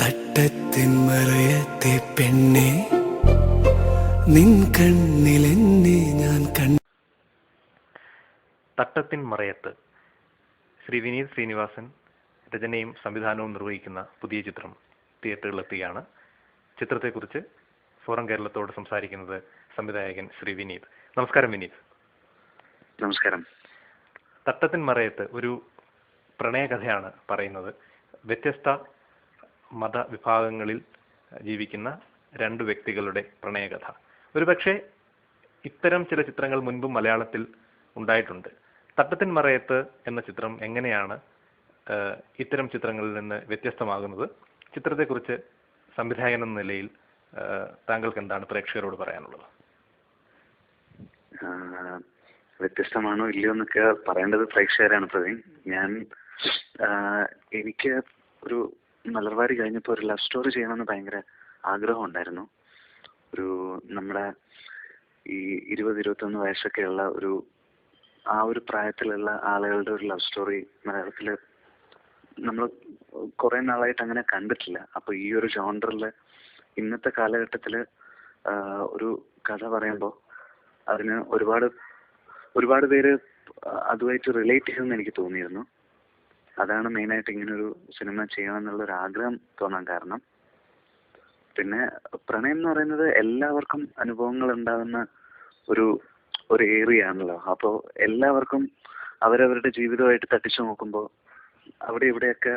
തട്ടത്തിൻ മറയത്തെ നിൻ ഞാൻ മറയത്ത്. ശ്രീ വിനീത് ശ്രീനിവാസൻ രചനയും സംവിധാനവും നിർവഹിക്കുന്ന പുതിയ ചിത്രം തിയേറ്ററുകളിലെത്തുകയാണ് ചിത്രത്തെക്കുറിച്ച് ഫോറം കേരളത്തോട് സംസാരിക്കുന്നത് സംവിധായകൻ ശ്രീ വിനീത്. നമസ്കാരം വിനീത്. നമസ്കാരം. തട്ടത്തിൻ മറയത്ത് ഒരു പ്രണയകഥയാണ് പറയുന്നത്. വ്യത്യസ്ത മതവിഭാഗങ്ങളിൽ ജീവിക്കുന്ന രണ്ട് വ്യക്തികളുടെ പ്രണയകഥ. ഒരുപക്ഷെ ഇത്തരം ചില ചിത്രങ്ങൾ മുൻപും മലയാളത്തിൽ ഉണ്ടായിട്ടുണ്ട്. തട്ടത്തിൻ മറയത്ത് എന്ന ചിത്രം എങ്ങനെയാണ് ഇത്തരം ചിത്രങ്ങളിൽ നിന്ന് വ്യത്യസ്തമാകുന്നത്? ചിത്രത്തെക്കുറിച്ച് സംവിധായകൻ എന്ന നിലയിൽ താങ്കൾക്ക് എന്താണ് പ്രേക്ഷകരോട് പറയാനുള്ളത്? വ്യത്യസ്തമാണോ ഇല്ലയോ എന്നൊക്കെ പറയേണ്ടത് പ്രേക്ഷകരാണ് പ്രവീൺ. ഞാൻ എനിക്ക് ഒരു മലർവാരി കഴിഞ്ഞപ്പോൾ ഒരു ലവ് സ്റ്റോറി ചെയ്യണമെന്ന് ഭയങ്കര ആഗ്രഹം ഉണ്ടായിരുന്നു. ഒരു നമ്മുടെ ഈ ഇരുപത് ഇരുപത്തൊന്ന് വയസ്സൊക്കെയുള്ള ഒരു ആ ഒരു പ്രായത്തിലുള്ള ആളുകളുടെ ഒരു ലവ് സ്റ്റോറി മലയാളത്തിൽ നമ്മൾ കുറെ നാളായിട്ട് അങ്ങനെ കണ്ടിട്ടില്ല. അപ്പൊ ഈ ഒരു ജോണ്ടറിൽ ഇന്നത്തെ കാലഘട്ടത്തിൽ ഒരു കഥ പറയുമ്പോൾ അതിന് ഒരുപാട് ഒരുപാട് പേര് അതുമായിട്ട് റിലേറ്റ് ചെയ്യുമെന്ന് എനിക്ക് തോന്നിയിരുന്നു. അതാണ് മെയിനായിട്ട് ഇങ്ങനൊരു സിനിമ ചെയ്യണമെന്നുള്ള ഒരു ആഗ്രഹം തോന്നാൻ കാരണം. പിന്നെ പ്രണയം എന്ന് പറയുന്നത് എല്ലാവർക്കും അനുഭവങ്ങൾ ഉണ്ടാകുന്ന ഒരു ഒരു ഏരിയ ആണല്ലോ. അപ്പോൾ എല്ലാവർക്കും അവരവരുടെ ജീവിതമായിട്ട് തട്ടിച്ചു നോക്കുമ്പോൾ അവിടെ ഇവിടെയൊക്കെ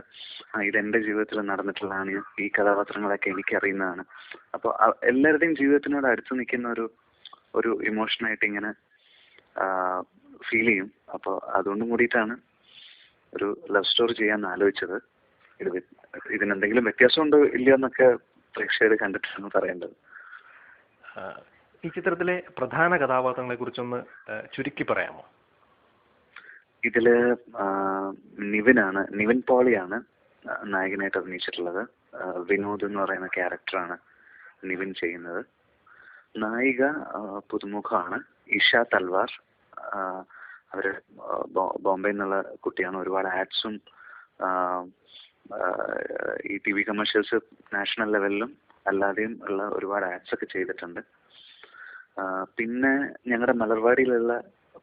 ആ, ഇത് എന്റെ ജീവിതത്തിൽ നടന്നിട്ടുള്ളതാണ്. ഈ കഥാപാത്രങ്ങളൊക്കെ എനിക്ക് അറിയുന്നതാണ് അപ്പോൾ എല്ലാവരുടെയും ജീവിതത്തിനോട് അടുത്ത് നിൽക്കുന്ന ഒരു ഒരു ഇമോഷനായിട്ട് ഇങ്ങനെ ഫീൽ ചെയ്യും. അപ്പോൾ അതുകൊണ്ടും കൂടിയിട്ടാണ് ഒരു ലവ് സ്റ്റോറി ചെയ്യാൻ ആലോചിച്ചത്. ഇത് ഇതിനെന്തെങ്കിലും വ്യത്യാസമുണ്ടോ ഇല്ലയോ എന്നൊക്കെ പ്രേക്ഷകർ കണ്ടിട്ടാണ് പറയേണ്ടത്. ഈ ചിത്രത്തിലെ പ്രധാന കഥാപാത്രങ്ങളെ കുറിച്ചൊന്ന് ചുരുക്കി പറയാമോ? ഇതിൽ നിവിനാണ് നിവിൻ പോളിയാണ് നായകനായിട്ട് അഭിനയിച്ചിട്ടുള്ളത്. വിനോദ് എന്ന് പറയുന്ന ക്യാരക്ടറാണ് നിവിൻ ചെയ്യുന്നത്. നായിക പുതുമുഖമാണ്. ഇഷ തൽവാർ അവർ ബോംബെ എന്നുള്ള കുട്ടിയാണ്. ഒരുപാട് ആഡ്സും ഈ ടി വി കമേഴ്ഷ്യൽസ് നാഷണൽ ലെവലിലും അല്ലാതെയും ഉള്ള ഒരുപാട് ആഡ്സ് ഒക്കെ ചെയ്തിട്ടുണ്ട് പിന്നെ ഞങ്ങളുടെ മലർവാടിയിലുള്ള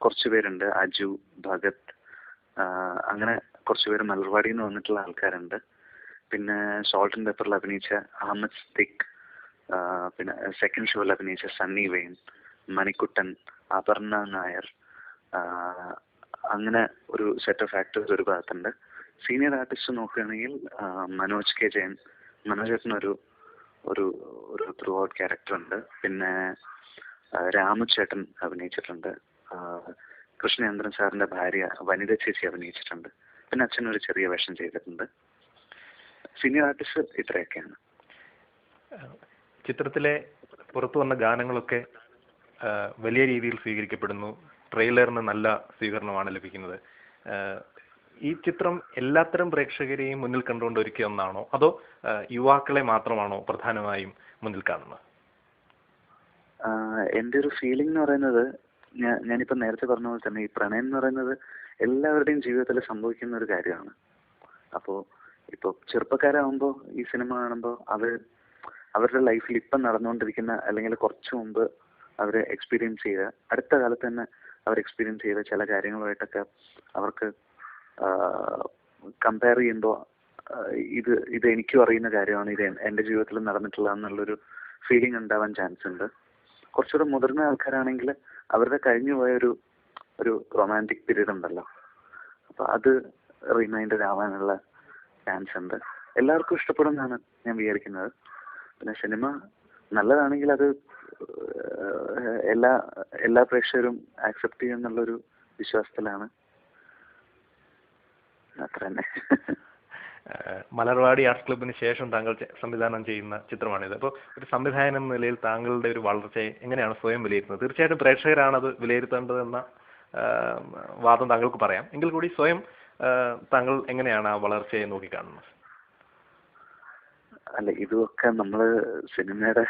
കുറച്ച് പേരുണ്ട്. അജു ഭഗത് അങ്ങനെ കുറച്ച് പേര് മലർവാടിയിൽ നിന്ന് വന്നിട്ടുള്ള ആൾക്കാരുണ്ട്. പിന്നെ സോൾട്ട് ആൻഡ് പെപ്പറിൽ അഭിനയിച്ച അഹമ്മദ് സിദ്ദിഖ് പിന്നെ സെക്കൻഡ് ഷോയിൽ അഭിനയിച്ച സണ്ണി വെയിൻ മണിക്കുട്ടൻ അപർണ നായർ അങ്ങനെ ഒരു സെറ്റ് ഓഫ് ആക്ടേഴ്സ് ഒരു ഭാഗത്തുണ്ട്. സീനിയർ ആർട്ടിസ്റ്റ് നോക്കുകയാണെങ്കിൽ മനോജ് കെ ജയൻ. മനോജേട്ടനൊരു ഒരു ഒരു ത്രൂ ഔട്ട് ക്യാരക്ടർ ഉണ്ട്. പിന്നെ രാമചേട്ടൻ അഭിനയിച്ചിട്ടുണ്ട്. കൃഷ്ണചന്ദ്രൻ സാറിന്റെ ഭാര്യ വനിത ചേച്ചി അഭിനയിച്ചിട്ടുണ്ട്. പിന്നെ അച്ഛൻ ഒരു ചെറിയ വേഷം ചെയ്തിട്ടുണ്ട്. സീനിയർ ആർട്ടിസ്റ്റ് ഇത്രയൊക്കെയാണ്. ചിത്രത്തിലെ പുറത്തു വന്ന ഗാനങ്ങളൊക്കെ വലിയ രീതിയിൽ സ്വീകരിക്കപ്പെടുന്നു. ട്രെയിലറിന് നല്ല സ്വീകരണമാണ് ലഭിക്കുന്നത്. ഈ ചിത്രം എല്ലാത്തരം പ്രേക്ഷകരെയും മുന്നിൽ കണ്ടുകൊണ്ട് ഒരുക്കിയ ഒന്നാണോ? അതോ യുവാക്കളെ മാത്രമാണോ പ്രധാനമായും മുന്നിൽ കാണുന്നത്? എന്റെ എന്റെ ഒരു ഫീലിംഗ് എന്ന് പറയുന്നത് ഞാൻ നേരത്തെ പറഞ്ഞ പോലെ തന്നെ ഈ പ്രണയം എന്ന് പറയുന്നത് എല്ലാവരുടെയും ജീവിതത്തിൽ സംഭവിക്കുന്ന ഒരു കാര്യമാണ്. അപ്പോൾ ഇപ്പോൾ ചെറുപ്പക്കാരാകുമ്പോൾ ഈ സിനിമ കാണുമ്പോൾ അവർ അവരുടെ ലൈഫിൽ ഇപ്പം നടന്നുകൊണ്ടിരിക്കുന്ന അല്ലെങ്കിൽ കുറച്ചു മുമ്പ് അവർ എക്സ്പീരിയൻസ് ചെയ്ത അടുത്ത കാലത്ത് തന്നെ അവർ എക്സ്പീരിയൻസ് ചെയ്ത ചില കാര്യങ്ങളുമായിട്ടൊക്കെ അവർക്ക് കമ്പയർ ചെയ്യുമ്പോൾ ഇത് ഇത് എനിക്കും അറിയുന്ന കാര്യമാണ്. ഇത് എന്റെ ജീവിതത്തിൽ നടന്നിട്ടുള്ളതെന്നുള്ളൊരു ഫീലിംഗ് ഉണ്ടാവാൻ ചാൻസ് ഉണ്ട്. കുറച്ചുകൂടെ മുതിർന്ന ആൾക്കാരാണെങ്കിൽ അവരുടെ കഴിഞ്ഞു പോയ ഒരു ഒരു റൊമാന്റിക് പീരീഡ് ഉണ്ടല്ലോ. അപ്പൊ അത് റിമൈൻഡഡ് ആവാനുള്ള ചാൻസ് ഉണ്ട്. എല്ലാവർക്കും ഇഷ്ടപ്പെടുന്നതാണ് ഞാൻ വിചാരിക്കുന്നത്. പിന്നെ സിനിമ നല്ലതാണെങ്കിൽ അത് എല്ലാ എല്ലാ പ്രേക്ഷകരും ആക്സെപ്റ്റ് ചെയ്യുമെന്നുള്ളൊരു വിശ്വാസത്തിലാണ്. അത്ര തന്നെ മലർവാടി ആർട്സ് ക്ലബിന് ശേഷം താങ്കൾ സംവിധാനം ചെയ്യുന്ന ചിത്രമാണിത്. അപ്പോൾ ഒരു സംവിധായകൻ എന്ന നിലയിൽ താങ്കളുടെ ഒരു വളർച്ചയെ എങ്ങനെയാണ് സ്വയം വിലയിരുത്തുന്നത്? തീർച്ചയായിട്ടും പ്രേക്ഷകരാണ് അത് വിലയിരുത്തേണ്ടതെന്ന വാദം താങ്കൾക്ക് പറയാം. എങ്കിൽ കൂടി സ്വയം താങ്കൾ എങ്ങനെയാണ് ആ വളർച്ചയെ നോക്കിക്കാണുന്നത്? അല്ല ഇതൊക്കെ നമ്മൾ സിനിമയുടെ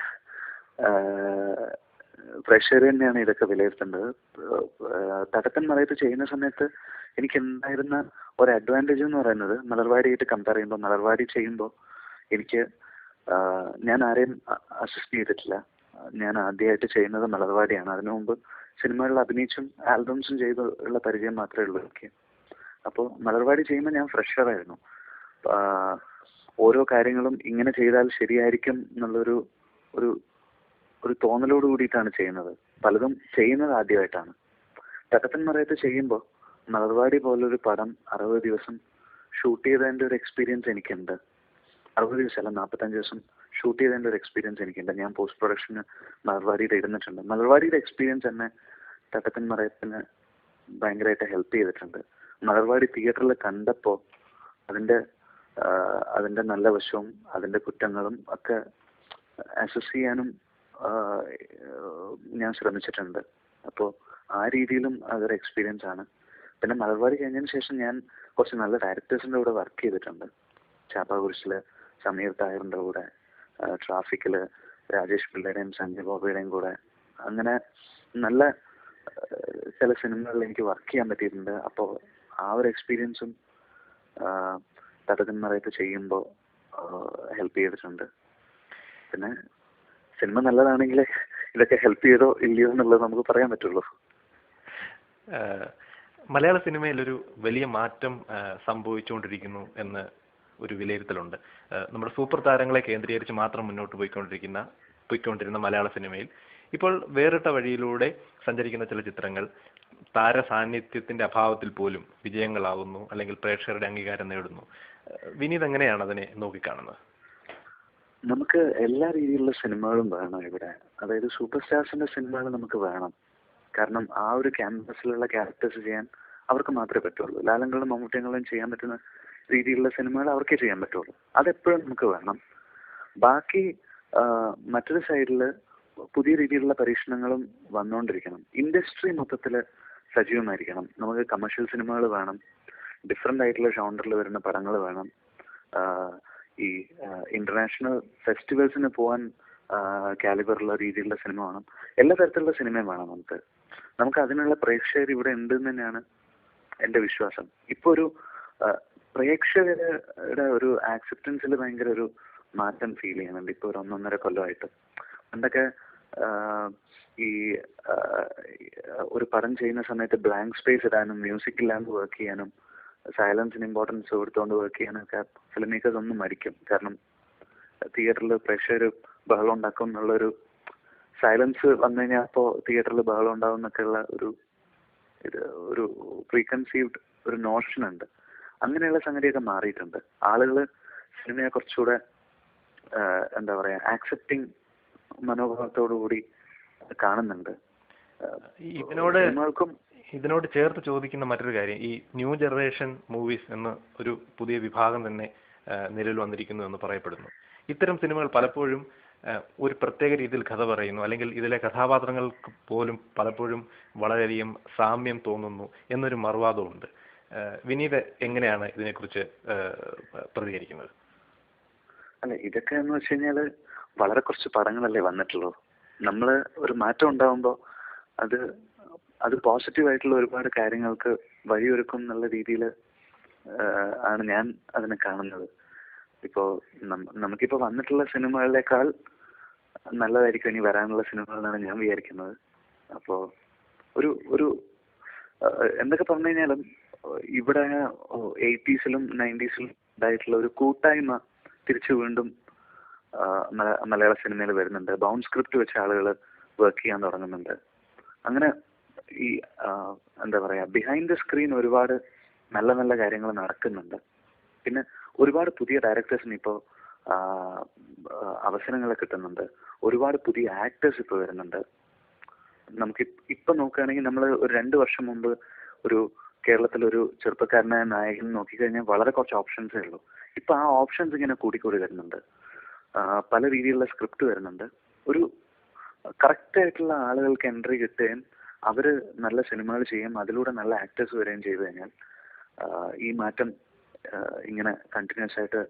പ്രേക്ഷകർ തന്നെയാണ് ഇതൊക്കെ വിലയിരുത്തേണ്ടത്. തകപ്പൻ മറയത്ത് ചെയ്യുന്ന സമയത്ത് എനിക്ക് ഉണ്ടായിരുന്ന ഒരു അഡ്വാന്റേജ് എന്ന് പറയുന്നത് മലർവാടിയായിട്ട് കമ്പയർ ചെയ്യുമ്പോൾ മലർവാടി ചെയ്യുമ്പോൾ എനിക്ക് ഞാൻ ആരെയും അസിസ്റ്റ് ചെയ്തിട്ടില്ല. ഞാൻ ആദ്യമായിട്ട് ചെയ്യുന്നത് മലർവാടിയാണ്. അതിനു മുമ്പ് സിനിമകളിൽ അഭിനയിച്ചും ആൽബംസും ചെയ്ത് ഉള്ള പരിചയം മാത്രമേ ഉള്ളൂ എനിക്ക്. അപ്പോൾ മലർവാടി ചെയ്യുമ്പോൾ ഞാൻ ഫ്രഷറായിരുന്നു ഓരോ കാര്യങ്ങളും ഇങ്ങനെ ചെയ്താൽ ശരിയായിരിക്കും എന്നുള്ളൊരു ഒരു ഒരു തോന്നലോട് കൂടിയിട്ടാണ് ചെയ്യുന്നത്. പലതും ചെയ്യുന്നത് ആദ്യമായിട്ടാണ്. തട്ടപ്പൻ മറയത്ത് ചെയ്യുമ്പോൾ മലർവാടി പോലൊരു പടം അറുപത് ദിവസം ഷൂട്ട് ചെയ്തതിന്റെ ഒരു എക്സ്പീരിയൻസ് എനിക്കുണ്ട്. അറുപത് ദിവസം അല്ല നാൽപ്പത്തഞ്ച് ദിവസം ഷൂട്ട് ചെയ്തതിന്റെ ഒരു എക്സ്പീരിയൻസ് എനിക്കുണ്ട്. ഞാൻ പോസ്റ്റ് പ്രൊഡക്ഷന് മലർവാടിയുടെ ഇരുന്നിട്ടുണ്ട് മലർവാടിയുടെ എക്സ്പീരിയൻസ് തന്നെ തട്ടത്തിൻ മറയത്തിന് ഭയങ്കരമായിട്ട് ഹെൽപ്പ് ചെയ്തിട്ടുണ്ട്. മലർവാടി തിയേറ്ററിൽ കണ്ടപ്പോൾ അതിന്റെ അതിന്റെ നല്ല വശവും അതിന്റെ കുറ്റങ്ങളും ഒക്കെ അസസ് ചെയ്യാനും ഞാൻ ശ്രമിച്ചിട്ടുണ്ട്. അപ്പോൾ ആ രീതിയിലും അതൊരു എക്സ്പീരിയൻസ് ആണ്. പിന്നെ മലബാർ കഴിഞ്ഞതിന് ശേഷം ഞാൻ കുറച്ച് നല്ല ഡയറക്ടേഴ്സിന്റെ കൂടെ വർക്ക് ചെയ്തിട്ടുണ്ട്. ചാപ്പാകുരിശിൽ സമീർ തായറിന്റെ കൂടെ ട്രാഫിക്കിൽ രാജേഷ് പിള്ളയുടെയും സഞ്ജയ് ബോബയുടെയും കൂടെ. അങ്ങനെ നല്ല ചില സിനിമകളിൽ എനിക്ക് വർക്ക് ചെയ്യാൻ പറ്റിയിട്ടുണ്ട്. അപ്പോൾ ആ ഒരു എക്സ്പീരിയൻസും തടകൻ ചെയ്യുമ്പോൾ ഹെൽപ്പ് ചെയ്തിട്ടുണ്ട്. പിന്നെ സിനിമ നല്ലതാണെങ്കിൽ ഇതൊക്കെ ഹെൽപ്പ് ചെയ്തോ ഇല്ലയോ എന്നുള്ളത് നമുക്ക് പറയാൻ പറ്റുള്ളൂ. മലയാള സിനിമയിൽ ഒരു വലിയ മാറ്റം സംഭവിച്ചുകൊണ്ടിരിക്കുന്നു എന്ന് ഒരു വിലയിരുത്തലുണ്ട്. നമ്മുടെ സൂപ്പർ താരങ്ങളെ കേന്ദ്രീകരിച്ച് മാത്രം മുന്നോട്ട് പോയിക്കൊണ്ടിരിക്കുന്ന പോയിക്കൊണ്ടിരുന്ന മലയാള സിനിമയിൽ ഇപ്പോൾ വേറിട്ട വഴിയിലൂടെ സഞ്ചരിക്കുന്ന ചില ചിത്രങ്ങൾ താര സാന്നിധ്യത്തിന്റെ അഭാവത്തിൽ പോലും വിജയങ്ങളാവുന്നു അല്ലെങ്കിൽ പ്രേക്ഷകരുടെ അംഗീകാരം നേടുന്നു. വിനീത് എങ്ങനെയാണ് അതിനെ നോക്കിക്കാണുന്നത്? നമുക്ക് എല്ലാ രീതിയിലുള്ള സിനിമകളും വേണം ഇവിടെ. അതായത് സൂപ്പർ സ്റ്റാർസിന്റെ സിനിമകൾ നമുക്ക് വേണം. കാരണം ആ ഒരു ക്യാമ്പസിലുള്ള ക്യാരക്ടേഴ്സ് ചെയ്യാൻ അവർക്ക് മാത്രമേ പറ്റുള്ളൂ. ലാലങ്ങളും മമ്മൂട്ടിയങ്ങളും ചെയ്യാൻ പറ്റുന്ന രീതിയിലുള്ള സിനിമകൾ അവർക്കേ ചെയ്യാൻ പറ്റുള്ളൂ. അതെപ്പോഴും നമുക്ക് വേണം. ബാക്കി മറ്റൊരു സൈഡിൽ പുതിയ രീതിയിലുള്ള പരീക്ഷണങ്ങളും വന്നുകൊണ്ടിരിക്കണം ഇൻഡസ്ട്രി മൊത്തത്തിൽ സജീവമായിരിക്കണം. നമുക്ക് കമേഴ്ഷ്യൽ സിനിമകൾ വേണം. ഡിഫറെന്റ് ആയിട്ടുള്ള ഷൗണ്ടറിൽ വരുന്ന പടങ്ങൾ വേണം. ഈ ഇന്റർനാഷണൽ ഫെസ്റ്റിവൽസിന് പോകാൻ കാലിബറുള്ള രീതിയിലുള്ള സിനിമ വേണം. എല്ലാ തരത്തിലുള്ള സിനിമയും വേണം നമുക്ക്. നമുക്ക് അതിനുള്ള പ്രേക്ഷകർ ഇവിടെ ഉണ്ട് എന്ന് തന്നെയാണ് എന്റെ വിശ്വാസം. ഇപ്പൊ ഒരു പ്രേക്ഷകരുടെ ഒരു ആക്സെപ്റ്റൻസിൽ ഭയങ്കര ഒരു മാറ്റം ഫീൽ ചെയ്യുന്നുണ്ട്. ഇപ്പൊ ഒരു ഒന്നൊന്നര കൊല്ലമായിട്ട്. പണ്ടൊക്കെ ഈ ഒരു പടം ചെയ്യുന്ന സമയത്ത് ബ്ലാങ്ക് സ്പേസ് ഇടാനും മ്യൂസിക് ഇല്ലാണ്ട് വർക്ക് ചെയ്യാനും സൈലൻസിന് ഇമ്പോർട്ടൻസ് കൊടുത്തുകൊണ്ട് വർക്ക് ചെയ്യാനൊക്കെ ഫിലിം മേക്കേഴ്സ് ഒന്നും മരിക്കും കാരണം തിയേറ്ററിൽ പ്രേക്ഷകർ ബഹളം ഉണ്ടാക്കും എന്നുള്ളൊരു സൈലൻസ് വന്നു കഴിഞ്ഞാൽ അപ്പോൾ തിയേറ്ററിൽ ബഹളം ഉണ്ടാവും എന്നൊക്കെയുള്ള ഒരു ഇത് ഒരു പ്രീകൺസീവ്ഡ് ഒരു നോഷൻ ഉണ്ട്. അങ്ങനെയുള്ള സംഗതിയൊക്കെ മാറിയിട്ടുണ്ട്. ആളുകൾ സിനിമയെ കുറച്ചുകൂടെ എന്താ പറയാ ആക്സെപ്റ്റിംഗ് മനോഭാവത്തോടു കൂടി കാണുന്നുണ്ട്. ഇതിനോട് ഇതിനോട് ചേർത്ത് ചോദിക്കുന്ന മറ്റൊരു കാര്യം ഈ ന്യൂ ജനറേഷൻ മൂവീസ് എന്ന ഒരു പുതിയ വിഭാഗം തന്നെ നിലവിൽ വന്നിരിക്കുന്നു എന്ന് പറയപ്പെടുന്നു. ഇത്തരം സിനിമകൾ പലപ്പോഴും ഒരു പ്രത്യേക രീതിയിൽ കഥ പറയുന്നു. അല്ലെങ്കിൽ ഇതിലെ കഥാപാത്രങ്ങൾക്ക് പോലും പലപ്പോഴും വളരെയധികം സാമ്യം തോന്നുന്നു എന്നൊരു മറുവാദമുണ്ട്. വിനീത് എങ്ങനെയാണ് ഇതിനെക്കുറിച്ച് പ്രതികരിക്കുന്നത്? അല്ല ഇതൊക്കെ എന്ന് വെച്ച് കഴിഞ്ഞാൽ വളരെ കുറച്ച് പടങ്ങളല്ലേ വന്നിട്ടുള്ളൂ. നമ്മൾ ഒരു മാറ്റം ഉണ്ടാവുമ്പോൾ അത് അത് പോസിറ്റീവായിട്ടുള്ള ഒരുപാട് കാര്യങ്ങൾക്ക് വഴിയൊരുക്കും എന്നുള്ള രീതിയിൽ ആണ് ഞാൻ അതിനെ കാണുന്നത്. ഇപ്പോൾ നമുക്കിപ്പോൾ വന്നിട്ടുള്ള സിനിമകളിലേക്കാൾ നല്ലതായിരിക്കും ഇനി വരാനുള്ള സിനിമകൾ എന്നാണ് ഞാൻ വിചാരിക്കുന്നത്. അപ്പോൾ ഒരു ഒരു എന്തൊക്കെ പറഞ്ഞു കഴിഞ്ഞാലും ഇവിടെ എയ്റ്റീസിലും നയന്റീസിലും ഉണ്ടായിട്ടുള്ള ഒരു കൂട്ടായ്മ തിരിച്ചു വീണ്ടും മലയാള സിനിമയിൽ വരുന്നുണ്ട്. ബൗൺ സ്ക്രിപ്റ്റ് വെച്ച ആളുകൾ വർക്ക് ചെയ്യാൻ തുടങ്ങുന്നുണ്ട്. അങ്ങനെ ഈ എന്താ പറയാ ബിഹൈൻഡ് ദ സ്ക്രീൻ ഒരുപാട് നല്ല നല്ല കാര്യങ്ങൾ നടക്കുന്നുണ്ട്. പിന്നെ ഒരുപാട് പുതിയ ഡയറക്ടേഴ്സിന് ഇപ്പോൾ അവസരങ്ങൾ കിട്ടുന്നുണ്ട്. ഒരുപാട് പുതിയ ആക്ടേഴ്സ് ഇപ്പൊ വരുന്നുണ്ട്. നമുക്ക് ഇപ്പൊ നോക്കുകയാണെങ്കിൽ നമ്മൾ ഒരു രണ്ട് വർഷം മുമ്പ് ഒരു കേരളത്തിൽ ഒരു ചെറുപ്പക്കാരനായ നായകൻ നോക്കിക്കഴിഞ്ഞാൽ വളരെ കുറച്ച് ഓപ്ഷൻസേ ഉള്ളൂ. ഇപ്പൊ ആ ഓപ്ഷൻസ് ഇങ്ങനെ കൂടിക്കൂടി വരുന്നുണ്ട്. പല രീതിയിലുള്ള സ്ക്രിപ്റ്റ് വരുന്നുണ്ട്. ഒരു കറക്റ്റ് ആയിട്ടുള്ള ആളുകൾക്ക് എൻട്രി കിട്ടുകയും അവർ നല്ല സിനിമകൾ ചെയ്യും അതിലൂടെ നല്ല ആക്ടേഴ്സ് വരികയും ചെയ്തു കഴിഞ്ഞാൽ ഈ മാറ്റം ഇങ്ങനെ കണ്ടിന്യൂസ് ആയിട്ട്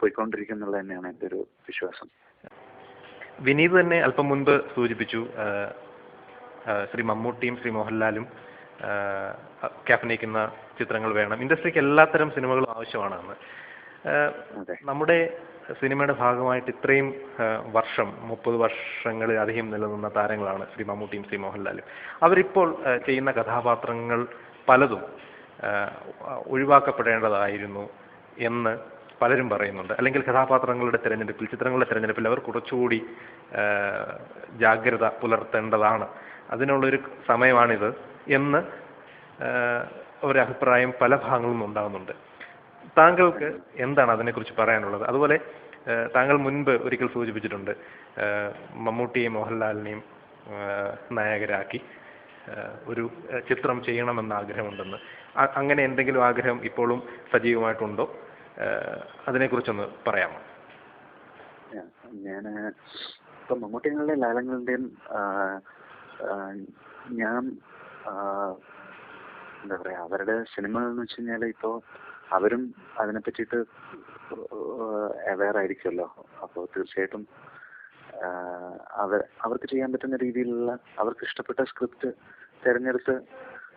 പോയിക്കൊണ്ടിരിക്കും എന്നുള്ളത് തന്നെയാണ് എന്റെ ഒരു വിശ്വാസം. വിനീത് തന്നെ അല്പം മുൻപ് സൂചിപ്പിച്ചു ശ്രീ മമ്മൂട്ടിയും ശ്രീ മോഹൻലാലും ക്യാപ്നയിക്കുന്ന ഒക്കെ അഭിനയിക്കുന്ന ചിത്രങ്ങൾ വേണം. ഇൻഡസ്ട്രിക്ക് എല്ലാത്തരം സിനിമകളും ആവശ്യമാണെന്ന് നമ്മുടെ സിനിമയുടെ ഭാഗമായിട്ട് ഇത്രയും വർഷം മുപ്പത് വർഷങ്ങളിൽ അധികം നിലനിന്ന താരങ്ങളാണ് ശ്രീ മമ്മൂട്ടിയും ശ്രീ മോഹൻലാലും. അവരിപ്പോൾ ചെയ്യുന്ന കഥാപാത്രങ്ങൾ പലതും ഒഴിവാക്കപ്പെടേണ്ടതായിരുന്നു എന്ന് പലരും പറയുന്നുണ്ട്. അല്ലെങ്കിൽ കഥാപാത്രങ്ങളുടെ തിരഞ്ഞെടുപ്പിൽ ചിത്രങ്ങളുടെ തിരഞ്ഞെടുപ്പിൽ അവർ കുറച്ചുകൂടി ജാഗ്രത പുലർത്തേണ്ടതാണ്. അതിനുള്ളൊരു സമയമാണിത് എന്ന് ഒരഭിപ്രായം പല ഭാഗങ്ങളിൽ നിന്നും ഉണ്ടാകുന്നുണ്ട് താങ്കൾക്ക് എന്താണ് അതിനെക്കുറിച്ച് പറയാനുള്ളത്? അതുപോലെ താങ്കൾ മുൻപ് ഒരിക്കൽ സൂചിപ്പിച്ചിട്ടുണ്ട് മമ്മൂട്ടിയെയും മോഹൻലാലിനെയും നായകരാക്കി ഒരു ചിത്രം ചെയ്യണമെന്ന ആഗ്രഹമുണ്ടെന്ന്. അങ്ങനെ എന്തെങ്കിലും ആഗ്രഹം ഇപ്പോഴും സജീവമായിട്ടുണ്ടോ? അതിനെക്കുറിച്ചൊന്ന് പറയാമോ? ഞാൻ ഇപ്പൊ മമ്മൂട്ടികളുടെയും ലാലങ്ങളുടെയും ഞാൻ എന്താ പറയാ അവരുടെ സിനിമകൾ എന്ന് വെച്ച് കഴിഞ്ഞാൽ ഇപ്പോ അവരും അതിനെ പറ്റിയിട്ട് അവയർ ആയിരിക്കുമല്ലോ അപ്പോൾ തീർച്ചയായിട്ടും അവർ അവർക്ക് ചെയ്യാൻ പറ്റുന്ന രീതിയിലുള്ള അവർക്ക് ഇഷ്ടപ്പെട്ട സ്ക്രിപ്റ്റ് തിരഞ്ഞെടുത്ത്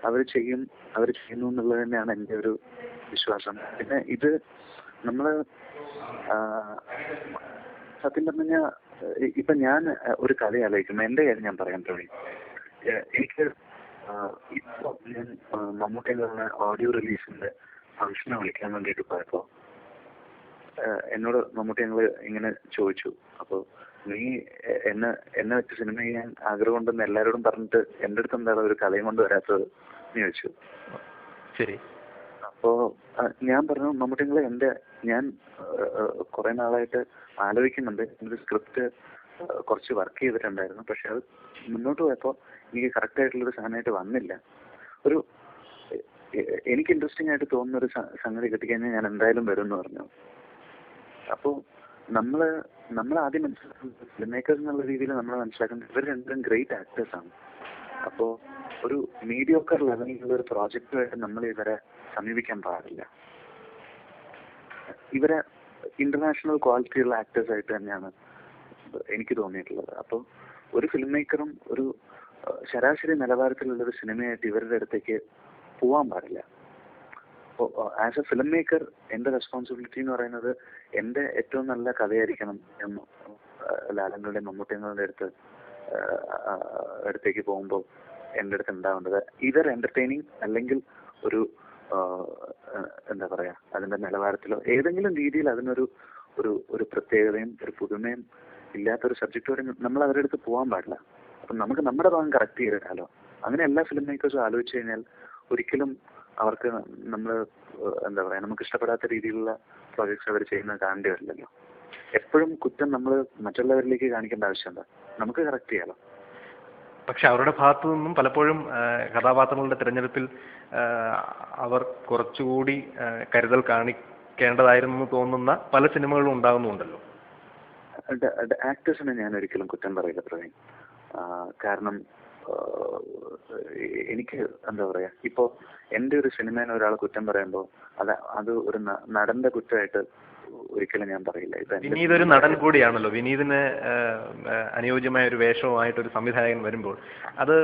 അവർ ചെയ്യും അവർ ചെയ്യുന്നു എന്നുള്ളത് തന്നെയാണ് എന്റെ ഒരു വിശ്വാസം. പിന്നെ ഇത് നമ്മൾ സത്യം പറഞ്ഞു കഴിഞ്ഞാൽ ഇപ്പൊ ഞാൻ ഒരു കഥ ആലോചിക്കുന്നു എന്റെ കാര്യം ഞാൻ പറയാൻ തുടങ്ങി. എനിക്ക് ഇപ്പൊ ഞാൻ മമ്മൂട്ടി എന്ന് പറഞ്ഞ ഓഡിയോ റിലീസിന്റെ ഫംഗ്ഷനെ വിളിക്കാൻ വേണ്ടിയിട്ട് പോയപ്പോ എന്നോട് മമ്മൂട്ടി ഞങ്ങൾ ഇങ്ങനെ ചോദിച്ചു. അപ്പൊ നീ എന്നെ എന്നെ വെച്ച് സിനിമ ചെയ്യാൻ ആഗ്രഹമുണ്ടെന്ന് എല്ലാരോടും പറഞ്ഞിട്ട് എന്റെ അടുത്ത് എന്താണ് ഒരു കഥയും കൊണ്ട് വരാത്തത്? എന്ന് ചോദിച്ചു. ശരി. അപ്പോ ഞാൻ പറഞ്ഞു മമ്മൂട്ടി മമ്മൂട്ടിങ്ങളെ എന്റെ ഞാൻ കുറെ നാളായിട്ട് ആലോചിക്കുന്നുണ്ട്. ഒരു സ്ക്രിപ്റ്റ് കുറച്ച് വർക്ക് ചെയ്തിട്ടുണ്ടായിരുന്നു. പക്ഷെ അത് മുന്നോട്ട് പോയപ്പോ എനിക്ക് കറക്റ്റ് ആയിട്ടുള്ള ഒരു സാധനമായിട്ട് വന്നില്ല. ഒരു എനിക്ക് ഇൻട്രസ്റ്റിംഗ് ആയിട്ട് തോന്നുന്ന ഒരു സംഗതി കിട്ടിക്കഴിഞ്ഞാൽ ഞാൻ എന്തായാലും വരും എന്ന് പറഞ്ഞു. അപ്പോ നമ്മൾ നമ്മൾ ആദ്യം മനസ്സിലാക്കുന്നത് ഫിലിം മേക്കേഴ്സ് എന്നുള്ള രീതിയിൽ നമ്മൾ മനസ്സിലാക്കുന്നത് ഇവർ രണ്ടും ഗ്രേറ്റ് ആക്ടേഴ്സ് ആണ്. അപ്പോ ഒരു മീഡിയോക്കർ ലെവലിലുള്ള ഒരു പ്രോജക്റ്റുമായിട്ട് നമ്മൾ ഇവരെ സമീപിക്കാൻ പാടില്ല. ഇവരെ ഇന്റർനാഷണൽ ക്വാളിറ്റിയുള്ള ആക്ടേഴ്സ് ആയിട്ട് തന്നെയാണ് എനിക്ക് തോന്നിയിട്ടുള്ളത്. അപ്പോൾ ഒരു ഫിലിം മേക്കറും ഒരു ശരാശരി നിലവാരത്തിലുള്ള ഒരു സിനിമയായിട്ട് ഇവരുടെ അടുത്തേക്ക് പോവാൻ പാടില്ല. ആസ് എ ഫിലിം മേക്കർ എന്റെ റെസ്പോൺസിബിലിറ്റി എന്ന് പറയുന്നത് എന്റെ ഏറ്റവും നല്ല കഥയായിരിക്കണം എന്ന് ലാലങ്ങളുടെ മമ്മൂട്ടിങ്ങളുടെ അടുത്ത് അടുത്തേക്ക് പോകുമ്പോൾ എന്റെ അടുത്ത് ഉണ്ടാവേണ്ടത്. ഇതർ എന്റർടൈനിങ് അല്ലെങ്കിൽ ഒരു എന്താ പറയാ അതിന്റെ നിലവാരത്തിലോ ഏതെങ്കിലും രീതിയിൽ അതിനൊരു ഒരു ഒരു പ്രത്യേകതയും ഒരു പുതുമയും ഇല്ലാത്തൊരു സബ്ജക്റ്റോടെ നമ്മൾ അവരുടെ അടുത്ത് പോകാൻ പാടില്ല. അപ്പം നമുക്ക് നമ്മുടെ ഭാഗം കറക്റ്റ് ചെയ്തിടാലോ അങ്ങനെ എല്ലാ ഫിലിം മേക്കേഴ്സും ആലോചിച്ച് കഴിഞ്ഞാൽ ഒരിക്കലും അവർക്ക് നമ്മൾ എന്താ പറയാ നമുക്ക് ഇഷ്ടപ്പെടാത്ത രീതിയിലുള്ള പ്രോജക്ട്സ് അവർ ചെയ്യുന്ന കാണേണ്ടി വരില്ലല്ലോ. എപ്പോഴും കുറ്റം നമ്മൾ മറ്റുള്ളവരിലേക്ക് കാണിക്കേണ്ട ആവശ്യമുണ്ടോ. നമുക്ക് കറക്റ്റ് ചെയ്യാലോ? പക്ഷെ അവരുടെ ഭാഗത്തു നിന്നും പലപ്പോഴും കഥാപാത്രങ്ങളുടെ തിരഞ്ഞെടുപ്പിൽ അവർ കുറച്ചുകൂടി കരുതൽ കാണിക്കേണ്ടതായിരുന്നു എന്ന് തോന്നുന്ന പല സിനിമകളും ഉണ്ടാകുന്നുണ്ടല്ലോ. ആക്ടേഴ്സിനെ ഞാൻ ഒരിക്കലും കുറ്റം പറയില്ല പ്രവീൺ. കാരണം എനിക്ക് എന്താ പറയാ ഇപ്പോ എന്റെ ഒരു സിനിമേനെ ഒരാൾ കുറ്റം പറയുമ്പോൾ അത് അത് ഒരു നടന്റെ കുറ്റമായിട്ട് ഒരിക്കലും ഞാൻ പറയില്ല. ഇത് വിനീത് ഒരു നടൻ കൂടിയാണല്ലോ. വിനീതിന് അനുയോജ്യമായ ഒരു വേഷവുമായിട്ട് ഒരു സംവിധായകൻ വരുമ്പോൾ അത്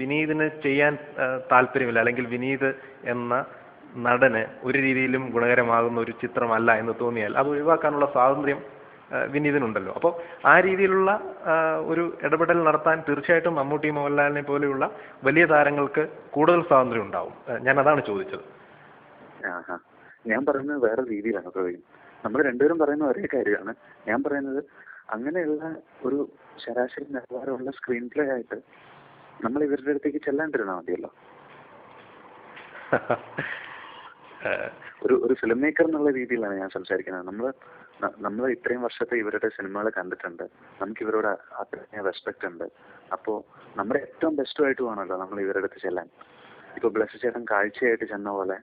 വിനീതിന് ചെയ്യാൻ താല്പര്യമില്ല. അല്ലെങ്കിൽ വിനീത് എന്ന നടന് ഒരു രീതിയിലും ഗുണകരമാകുന്ന ഒരു ചിത്രമല്ല എന്ന് തോന്നിയാൽ അത് ഒഴിവാക്കാനുള്ള സ്വാതന്ത്ര്യം വിനീതിനുണ്ടല്ലോ. അപ്പോൾ ആ രീതിയിലുള്ള ഒരു ഇടപെടൽ നടത്താൻ തീർച്ചയായിട്ടും മമ്മൂട്ടി മോഹൻലാലിനെ പോലെയുള്ള വലിയ താരങ്ങൾക്ക് കൂടുതൽ സ്വാതന്ത്ര്യം ഉണ്ടാവും. ഞാൻ അതാണ് ചോദിച്ചത്. ഞാൻ പറയുന്നത് വേറെ രീതിയിലാണ്. പ്രവീൺ നമ്മൾ രണ്ടുപേരും പറയുന്ന ഒരേ കാര്യമാണ്. ഞാൻ പറയുന്നത് അങ്ങനെയുള്ള ഒരു ശരാശരി നിലവാരമുള്ള സ്ക്രീൻ പ്ലേ ആയിട്ട് നമ്മൾ ഇവരുടെ അടുത്തേക്ക് ചെല്ലാണ്ടിരുന്നാൽ മതിയല്ലോ. ഒരു ഒരു ഫിലിം മേക്കർ എന്നുള്ള രീതിയിലാണ് ഞാൻ സംസാരിക്കുന്നത്. നമ്മൾ നമ്മൾ ഇത്രയും വർഷത്തെ ഇവരുടെ സിനിമകൾ കണ്ടിട്ടുണ്ട്. നമുക്ക് ഇവരോട് അത്രയും റെസ്പെക്ട് ഉണ്ട്. അപ്പോൾ നമ്മുടെ ഏറ്റവും ബെസ്റ്റുമായിട്ട് വേണമല്ലോ നമ്മൾ ഇവരുടെ അടുത്ത് ചെല്ലാൻ. ഇപ്പൊ ബ്ലസ് ചേട്ടൻ കാഴ്ചയായിട്ട് ചെന്ന പോലെ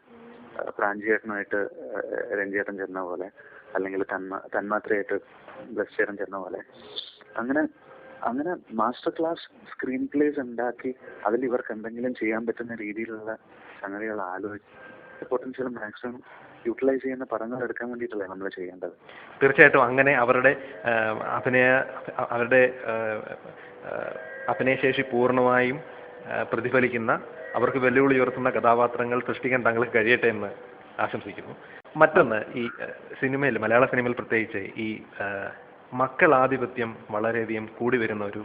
ആ, പ്രാഞ്ചി ചേട്ടനുമായിട്ട് രഞ്ജേട്ടൻ ചെന്ന പോലെ അല്ലെങ്കിൽ തന്മ തന്മാത്രയായിട്ട് ബ്ലസ് ചെന്ന പോലെ അങ്ങനെ അങ്ങനെ മാസ്റ്റർ ക്ലാസ് സ്ക്രീൻ പ്ലേസ് ഉണ്ടാക്കി അതിൽ ഇവർക്ക് എന്തെങ്കിലും ചെയ്യാൻ പറ്റുന്ന രീതിയിലുള്ള സംഗതികൾ ആലോചിച്ച് പൊട്ടൻഷ്യൽ മാക്സിമം യൂട്ടിലൈസ് ചെയ്യുന്ന പടങ്ങൾ എടുക്കാൻ വേണ്ടിയിട്ടല്ലേ നമ്മൾ ചെയ്യേണ്ടത്. തീർച്ചയായിട്ടും അങ്ങനെ അവരുടെ അഭിനയ അവരുടെ അഭിനയശേഷി പൂർണമായും പ്രതിഫലിക്കുന്ന അവർക്ക് വെല്ലുവിളി ഉയർത്തുന്ന കഥാപാത്രങ്ങൾ സൃഷ്ടിക്കാൻ താങ്കൾക്ക് കഴിയട്ടെ എന്ന് ആശംസിക്കുന്നു. മറ്റൊന്ന് ഈ സിനിമയിൽ മലയാള സിനിമയിൽ പ്രത്യേകിച്ച് ഈ മക്കൾ മക്കളാധിപത്യം വളരെയധികം കൂടി വരുന്ന ഒരു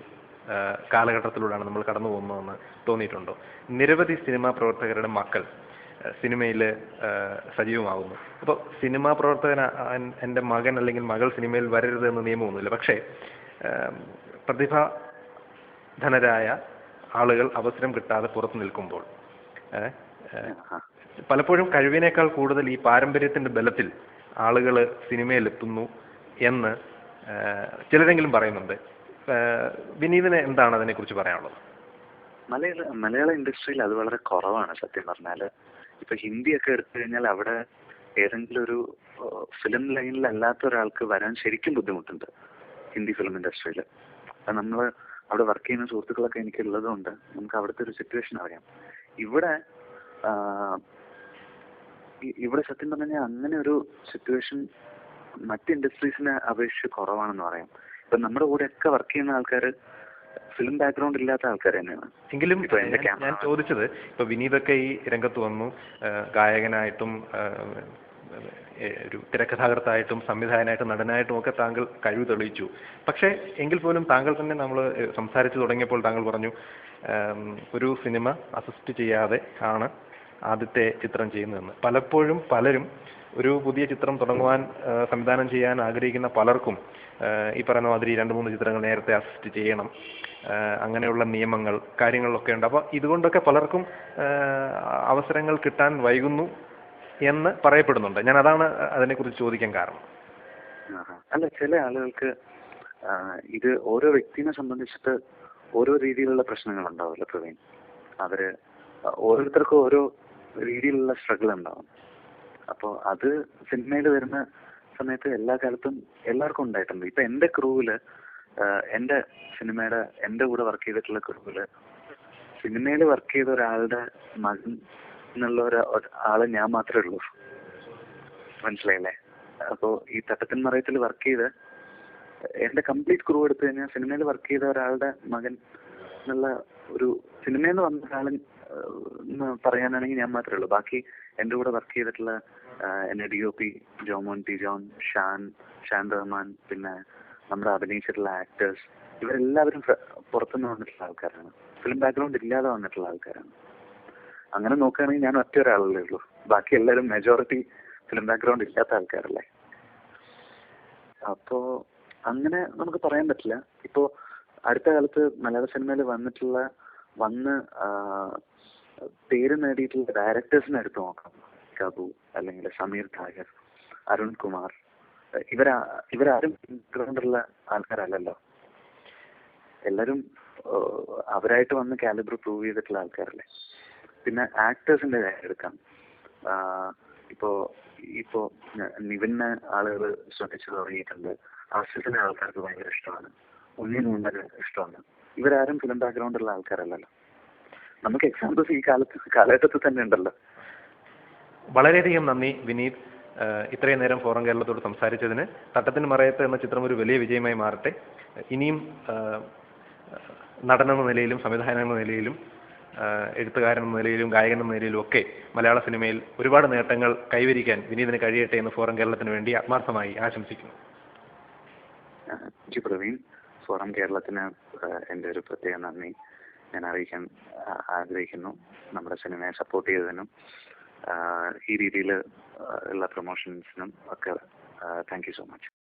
കാലഘട്ടത്തിലൂടെയാണ് നമ്മൾ കടന്നു പോകുന്നതെന്ന് തോന്നിയിട്ടുണ്ടോ? നിരവധി സിനിമാ പ്രവർത്തകരുടെ മക്കൾ സിനിമയിൽ സജീവമാകുന്നു. അപ്പോൾ സിനിമാ പ്രവർത്തകൻ എന്റെ മകൻ അല്ലെങ്കിൽ മകൾ സിനിമയിൽ വരരുത് എന്ന് നിയമമൊന്നുമില്ല. പക്ഷേ പ്രതിഭ പ്രതിഭാധനരായ ആളുകൾ അവസരം കിട്ടാതെ പുറത്തു നിൽക്കുമ്പോൾ. പലപ്പോഴും കഴിവിനേക്കാൾ കൂടുതൽ ഈ പാരമ്പര്യത്തിന്റെ ബലത്തിൽ ആളുകൾ സിനിമയിൽ എത്തുന്നു എന്ന് ചിലരെങ്കിലും പറയുന്നുണ്ട്. വിനീതിന് എന്താണ് അതിനെക്കുറിച്ച് പറയാനുള്ളത്? മലയാള മലയാള ഇൻഡസ്ട്രിയിൽ അത് വളരെ കുറവാണ് സത്യം പറഞ്ഞാൽ. ഇപ്പൊ ഹിന്ദി ഒക്കെ എടുത്തു കഴിഞ്ഞാൽ അവിടെ ഏതെങ്കിലും ഒരു ഫിലിം ലൈനിൽ അല്ലാത്ത ഒരാൾക്ക് വരാൻ ശരിക്കും ബുദ്ധിമുട്ടുണ്ട് ഹിന്ദി ഫിലിം ഇൻഡസ്ട്രിയിൽ അപ്പൊ നമ്മൾ അവിടെ വർക്ക് ചെയ്യുന്ന സുഹൃത്തുക്കളൊക്കെ എനിക്ക് ഉള്ളതുകൊണ്ട് നമുക്ക് അവിടുത്തെ ഒരു സിറ്റുവേഷൻ അറിയാം. ഇവിടെ ഇവിടെ സത്യം പറഞ്ഞാൽ അങ്ങനെ ഒരു സിറ്റുവേഷൻ മറ്റ് ഇൻഡസ്ട്രീസിനെ അപേക്ഷിച്ച് കുറവാണെന്ന് പറയാം. ഇപ്പൊ നമ്മുടെ കൂടെ ഒക്കെ വർക്ക് ചെയ്യുന്ന ആൾക്കാർ ഫിലിം ബാക്ക്ഗ്രൗണ്ട് ഇല്ലാത്ത ആൾക്കാർ തന്നെയാണ്. എങ്കിലും ഞാൻ- ചോദിച്ചത് ഇപ്പൊ വിനീതൊക്കെ ഈ രംഗത്ത് വന്നു ഗായകനായിട്ടും ഒരു തിരക്കഥാകൃത്തായിട്ടും സംവിധായകനായിട്ടും നടനായിട്ടും ഒക്കെ താങ്കൾ കഴിവ് തെളിയിച്ചു. പക്ഷേ എങ്കിൽ പോലും താങ്കൾ തന്നെ നമ്മൾ സംസാരിച്ചു തുടങ്ങിയപ്പോൾ താങ്കൾ പറഞ്ഞു ഒരു സിനിമ അസിസ്റ്റ് ചെയ്യാതെ ആണ് ആദ്യത്തെ ചിത്രം ചെയ്യുന്നതെന്ന്. പലപ്പോഴും പലരും ഒരു പുതിയ ചിത്രം തുടങ്ങുവാൻ സംവിധാനം ചെയ്യാൻ ആഗ്രഹിക്കുന്ന പലർക്കും ഈ പറയുന്ന മാതിരി രണ്ട് മൂന്ന് ചിത്രങ്ങൾ നേരത്തെ അസിസ്റ്റ് ചെയ്യണം അങ്ങനെയുള്ള നിയമങ്ങൾ കാര്യങ്ങളൊക്കെ ഉണ്ട്. അപ്പോൾ ഇതുകൊണ്ടൊക്കെ പലർക്കും അവസരങ്ങൾ കിട്ടാൻ വൈകുന്നു. എന്ന് പറയപ്പെടുന്നുണ്ട്. ഞാൻ അതാണ് അതിനെക്കുറിച്ച് ചോദിക്കാൻ കാരണം. അല്ല ചില ആളുകൾക്ക് ഇത് ഓരോ വ്യക്തിനെ സംബന്ധിച്ചിട്ട് ഓരോ രീതിയിലുള്ള പ്രശ്നങ്ങൾ ഉണ്ടാവില്ല പ്രവീൺ. അവർ ഓരോരുത്തർക്കും ഓരോ രീതിയിലുള്ള സ്ട്രഗിൾ ഉണ്ടാവും അപ്പോൾ അത് സിനിമയിൽ വരുന്ന സമയത്ത് എല്ലാ കാലത്തും എല്ലാവർക്കും ഉണ്ടായിട്ടുണ്ട്. ഇപ്പൊ എന്റെ ക്രൂവിൽ എന്റെ സിനിമയുടെ എന്റെ കൂടെ വർക്ക് ചെയ്തിട്ടുള്ള ക്രൂവിൽ സിനിമയിൽ വർക്ക് ചെയ്ത ഒരാളുടെ മകൻ എന്നുള്ള ഒരു ആൾ ഞാൻ മാത്രമേ ഉള്ളൂ. മനസ്സിലായില്ലേ? അപ്പോ ഈ തട്ടത്തിൻ മറയത്തിൽ വർക്ക് ചെയ്ത് എന്റെ കംപ്ലീറ്റ് ക്രൂ എടുത്തു കഴിഞ്ഞാൽ സിനിമയിൽ വർക്ക് ചെയ്ത ഒരാളുടെ മകൻ എന്നുള്ള ഒരു സിനിമയിൽ നിന്ന് വന്ന ഒരാളിൽ പറയാനാണെങ്കിൽ ഞാൻ മാത്രമേ ഉള്ളൂ. ബാക്കി എന്റെ കൂടെ വർക്ക് ചെയ്തിട്ടുള്ള എന്റെ D O P Jomon T John Shan Shan Rahman പിന്നെ നമ്മുടെ അഭിനയിച്ചിട്ടുള്ള ആക്ടേഴ്സ് ഇവരെല്ലാവരും പുറത്തുനിന്ന് വന്നിട്ടുള്ള ആൾക്കാരാണ്. ഫിലിം ബാക്ക്ഗ്രൗണ്ട് ഇല്ലാതെ വന്നിട്ടുള്ള ആൾക്കാരാണ്. അങ്ങനെ നോക്കുകയാണെങ്കിൽ ഞാൻ ഒറ്റ ഒരാളല്ലേ ഉള്ളൂ. ബാക്കി എല്ലാവരും മെജോറിറ്റി ഫിലിം ബാക്ക്ഗ്രൗണ്ട് ഇല്ലാത്ത ആൾക്കാരല്ലേ. അപ്പോ അങ്ങനെ നമുക്ക് പറയാൻ പറ്റില്ല. ഇപ്പോ അടുത്ത കാലത്ത് മലയാള സിനിമയിൽ വന്നിട്ടുള്ള വന്ന് പേര് നേടിയിട്ടുള്ള ഡയറക്ടേഴ്സിനെ എടുത്തു നോക്കാം. കബു അല്ലെങ്കിൽ സമീർ ഠാഗർ അരുൺ കുമാർ ഇവരാ ഇവരാരും ബാക്ക്ഗ്രൗണ്ടുള്ള ആൾക്കാരല്ലല്ലോ. എല്ലാരും ആ, അവരായിട്ട് വന്ന് കാലിബർ പ്രൂവ് ചെയ്തിട്ടുള്ള ആൾക്കാരല്ലേ. പിന്നെ ആക്ടേഴ്സിന്റെ കാര്യം എടുക്കാം. ഇപ്പോ ഇപ്പോ നിവിന്ന ആളുകൾ ശ്രദ്ധിച്ചു തുടങ്ങിയിട്ടുണ്ട്. ആസിഫിനെ ആൾക്കാർക്ക് ഭയങ്കര ഇഷ്ടമാണ്. ഉണ്ണി മുണ്ടന് ഇഷ്ടമാണ്. ഇവരാരും ഫിലിം ബാക്ക്ഗ്രൗണ്ട് ഉള്ള ആൾക്കാരല്ലല്ലോ. നമുക്ക് എക്സാമ്പിൾസ് ഈ കാലത്ത് കാലഘട്ടത്തിൽ തന്നെ ഉണ്ടല്ലോ. വളരെയധികം നന്ദി വിനീത്. ഇത്രയും നേരം ഫോറം കേരളത്തോട് സംസാരിച്ചതിന്. തട്ടത്തിന് മറയത്ത് എന്ന ചിത്രം ഒരു വലിയ വിജയമായി മാറട്ടെ. ഇനിയും നടനെന്ന നിലയിലും സംവിധാനം എന്ന നിലയിലും എഴുത്തുകാരൻ എന്ന നിലയിലും ഗായകൻ എന്ന നിലയിലും ഒക്കെ മലയാള സിനിമയിൽ ഒരുപാട് നേട്ടങ്ങൾ കൈവരിക്കാൻ വിനീതിന് കഴിയട്ടെ എന്ന് ഫോറം കേരളത്തിന് വേണ്ടി ആത്മാർത്ഥമായി ആശംസിക്കുന്നു. പ്രവീൺ ഫോറം കേരളത്തിന് എന്റെ ഒരു പ്രത്യേക നന്ദി. ഞാൻ അറിയിക്കാൻ ആഗ്രഹിക്കുന്നു. നമ്മുടെ സിനിമയെ സപ്പോർട്ട് ചെയ്തതിനും ഈ രീതിയിൽ ഉള്ള പ്രൊമോഷൻസിനും ഒക്കെ താങ്ക് യു സോ മച്ച്